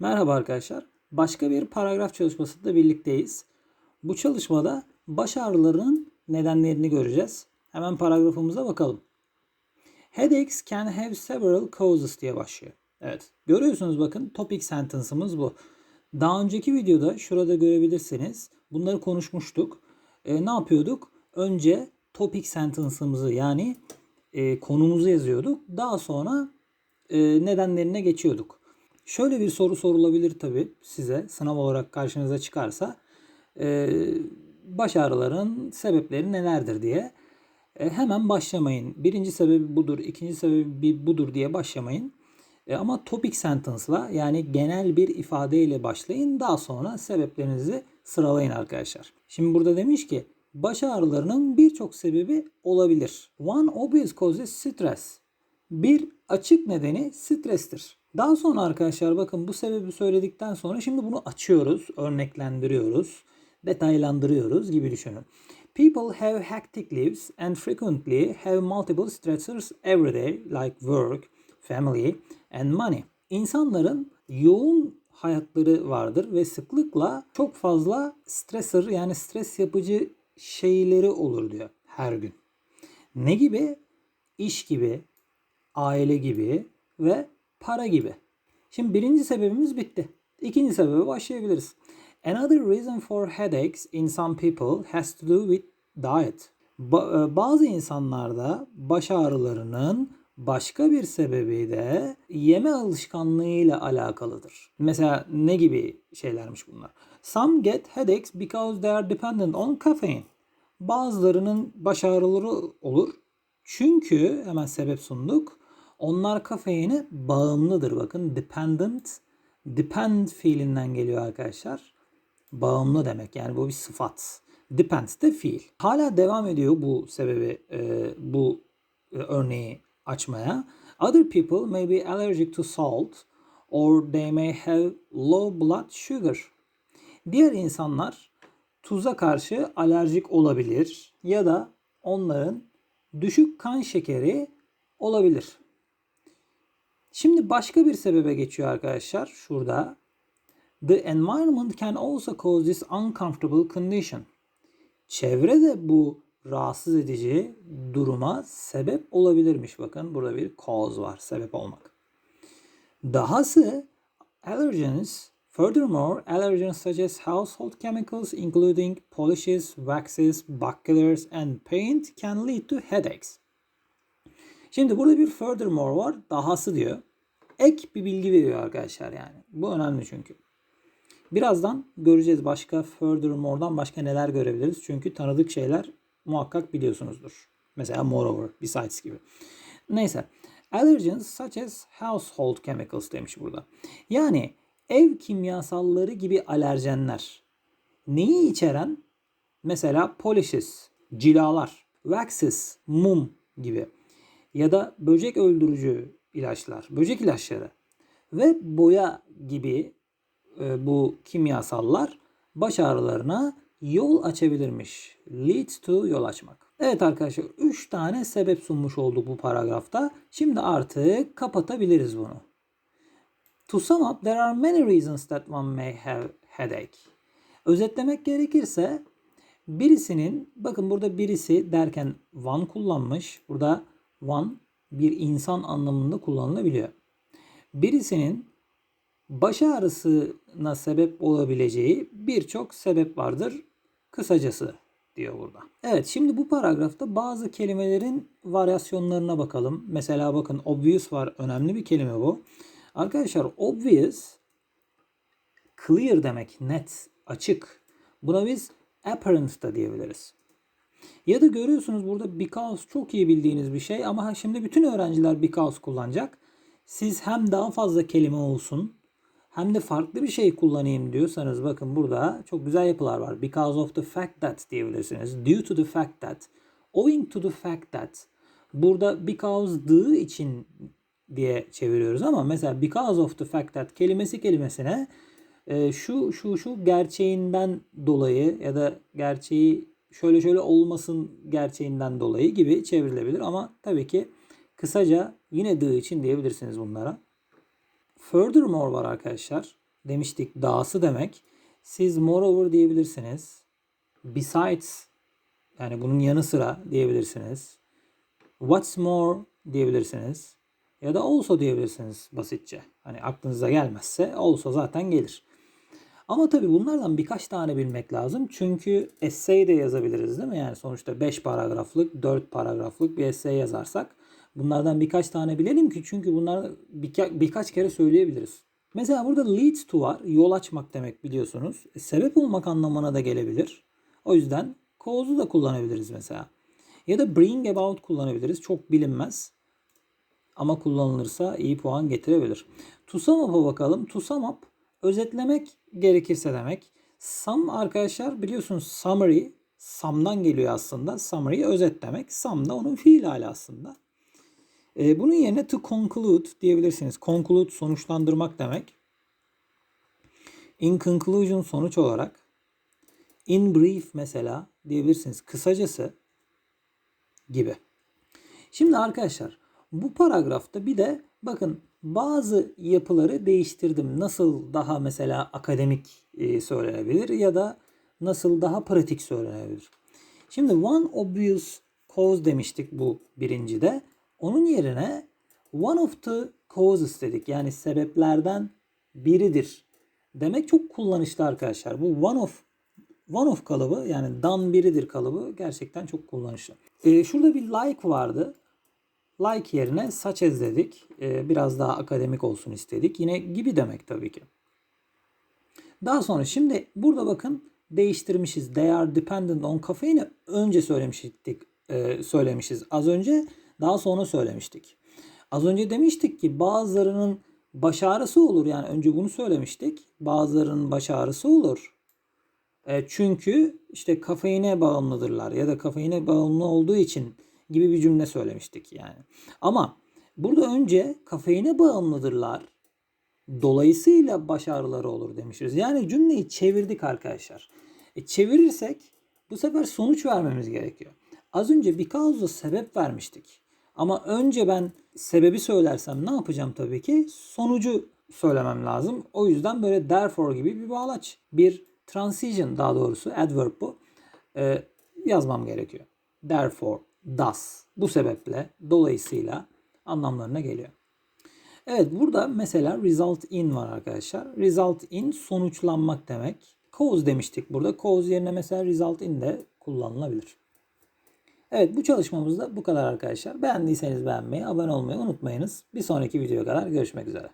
Merhaba arkadaşlar. Başka bir paragraf çalışmasında birlikteyiz. Bu çalışmada baş ağrılarının nedenlerini göreceğiz. Hemen paragrafımıza bakalım. Headaches can have several causes diye başlıyor. Evet. Görüyorsunuz bakın topic sentence'ımız bu. Daha önceki videoda şurada görebilirsiniz. Bunları konuşmuştuk. E, ne yapıyorduk? Önce topic sentence'ımızı yani e, konumuzu yazıyorduk. Daha sonra e, nedenlerine geçiyorduk. Şöyle bir soru sorulabilir tabii size sınav olarak karşınıza çıkarsa e, baş ağrıların sebepleri nelerdir diye E, hemen başlamayın. Birinci sebebi budur, ikinci sebebi budur diye başlamayın. E, ama topic sentence'la yani genel bir ifadeyle başlayın. Daha sonra sebeplerinizi sıralayın arkadaşlar. Şimdi burada demiş ki baş ağrılarının birçok sebebi olabilir. One obvious cause is stress. Bir açık nedeni strestir. Daha sonra arkadaşlar bakın bu sebebi söyledikten sonra şimdi bunu açıyoruz, örneklendiriyoruz, detaylandırıyoruz gibi düşünün. People have hectic lives and frequently have multiple stressors every day like work, family and money. İnsanların yoğun hayatları vardır ve sıklıkla çok fazla stressor yani stres yapıcı şeyleri olur diyor her gün. Ne gibi? İş gibi, aile gibi ve para gibi. Şimdi birinci sebebimiz bitti. İkinci sebebe başlayabiliriz. Another reason for headaches in some people has to do with diet. Ba- e, bazı insanlarda baş ağrılarının başka bir sebebi de yeme alışkanlığıyla alakalıdır. Mesela ne gibi şeylermiş bunlar? Some get headaches because they are dependent on caffeine. Bazılarının baş ağrıları olur. Çünkü hemen sebep sunduk. Onlar kafeine bağımlıdır. Bakın dependent, depend fiilinden geliyor arkadaşlar. Bağımlı demek yani bu bir sıfat. Depend de fiil. Hala devam ediyor bu sebebi, e, bu e, örneği açmaya. Other people may be allergic to salt or they may have low blood sugar. Diğer insanlar tuza karşı alerjik olabilir ya da onların düşük kan şekeri olabilir. Şimdi başka bir sebebe geçiyor arkadaşlar şurada. The environment can also cause this uncomfortable condition. Çevre de bu rahatsız edici duruma sebep olabilirmiş. Bakın burada bir cause var, sebep olmak. Dahası allergens Furthermore, allergens such as household chemicals including polishes, waxes, buckalers and paint can lead to headaches. Şimdi burada bir furthermore var. Dahası diyor. Ek bir bilgi veriyor arkadaşlar yani. Bu önemli çünkü. Birazdan göreceğiz başka furthermore'dan başka neler görebiliriz. Çünkü tanıdık şeyler muhakkak biliyorsunuzdur. Mesela moreover, besides gibi. Neyse. Allergens such as household chemicals demiş burada. Yani ev kimyasalları gibi alerjenler. Neyi içeren? Mesela polishes, cilalar, waxes, mum gibi ya da böcek öldürücü ilaçlar, böcek ilaçları ve boya gibi e, bu kimyasallar baş ağrılarına yol açabilirmiş. Leads to yol açmak. Evet arkadaşlar 3 tane sebep sunmuş olduk bu paragrafta. Şimdi artık kapatabiliriz bunu. To sum up, there are many reasons that one may have headache. Özetlemek gerekirse birisinin, bakın burada birisi derken one kullanmış. Burada one bir insan anlamında kullanılabiliyor. Birisinin baş ağrısına sebep olabileceği birçok sebep vardır. Kısacası diyor burada. Evet şimdi bu paragrafta bazı kelimelerin varyasyonlarına bakalım. Mesela bakın obvious var. Önemli bir kelime bu. Arkadaşlar obvious clear demek, net, açık. Buna biz apparent da diyebiliriz. Ya da görüyorsunuz burada because çok iyi bildiğiniz bir şey ama şimdi bütün öğrenciler because kullanacak. Siz hem daha fazla kelime olsun hem de farklı bir şey kullanayım diyorsanız bakın burada çok güzel yapılar var. Because of the fact that diyebilirsiniz. Due to the fact that. Owing to the fact that. Burada because the için diye çeviriyoruz ama mesela because of the fact that kelimesi kelimesine e, şu şu şu gerçeğinden dolayı ya da gerçeği şöyle şöyle olmasın gerçeğinden dolayı gibi çevrilebilir ama tabii ki kısaca yine the için diyebilirsiniz bunlara. Furthermore var arkadaşlar. demiştik dahası demek. Siz moreover diyebilirsiniz. Besides yani bunun yanı sıra diyebilirsiniz. What's more diyebilirsiniz. Ya da also diyebilirsiniz basitçe. Hani aklınıza gelmezse also zaten gelir. Ama tabii bunlardan birkaç tane bilmek lazım. Çünkü essay de yazabiliriz değil mi? Yani sonuçta 5 paragraflık, 4 paragraflık bir essay yazarsak bunlardan birkaç tane bilelim ki çünkü bunlar birka- birkaç kere söyleyebiliriz. Mesela burada leads to var. Yol açmak demek biliyorsunuz. E, sebep olmak anlamına da gelebilir. O yüzden cause'u da kullanabiliriz mesela. Ya da bring about kullanabiliriz. Çok bilinmez. Ama kullanılırsa iyi puan getirebilir. To sum up'a bakalım. To sum up özetlemek gerekirse demek. Sum arkadaşlar biliyorsunuz summary sum'dan geliyor aslında. Summary özet demek. Sum da onun fiil hali aslında. Ee, bunun yerine to conclude diyebilirsiniz. Conclude sonuçlandırmak demek. In conclusion sonuç olarak. In brief mesela diyebilirsiniz. Kısacası gibi. Şimdi arkadaşlar bu paragrafta bir de bakın bazı yapıları değiştirdim. Nasıl daha mesela akademik e, söylenebilir ya da nasıl daha pratik söylenebilir. Şimdi one obvious cause demiştik bu birincide. Onun yerine one of the causes dedik. Yani sebeplerden biridir. Demek çok kullanışlı arkadaşlar. Bu one of one of kalıbı yani dan biridir kalıbı gerçekten çok kullanışlı. Ee, şurada bir like vardı. Like yerine such dedik. Ee, biraz daha akademik olsun istedik. Yine gibi demek tabii ki. Daha sonra şimdi burada bakın değiştirmişiz. They are dependent on caffeine'i önce söylemiştik. e, söylemişiz. Az önce daha sonra söylemiştik. Az önce demiştik ki bazılarının baş ağrısı olur. Yani önce bunu söylemiştik. Bazılarının baş ağrısı olur. E, çünkü işte kafeine bağımlıdırlar ya da kafeine bağımlı olduğu için gibi bir cümle söylemiştik yani. Ama burada önce kafeine bağımlıdırlar. Dolayısıyla baş ağrıları olur demişiz. Yani cümleyi çevirdik arkadaşlar. E, çevirirsek bu sefer sonuç vermemiz gerekiyor. Az önce bir cause'da sebep vermiştik. Ama önce ben sebebi söylersem ne yapacağım tabii ki? Sonucu söylemem lazım. O yüzden böyle therefore gibi bir bağlaç. Bir transition daha doğrusu adverb bu. Ee, yazmam gerekiyor. Therefore, thus. Bu sebeple, dolayısıyla anlamlarına geliyor. Evet burada mesela result in var arkadaşlar. Result in sonuçlanmak demek. Cause demiştik burada. Cause yerine mesela result in de kullanılabilir. Evet bu çalışmamız da bu kadar arkadaşlar. Beğendiyseniz beğenmeyi, abone olmayı unutmayınız. Bir sonraki videoya kadar görüşmek üzere.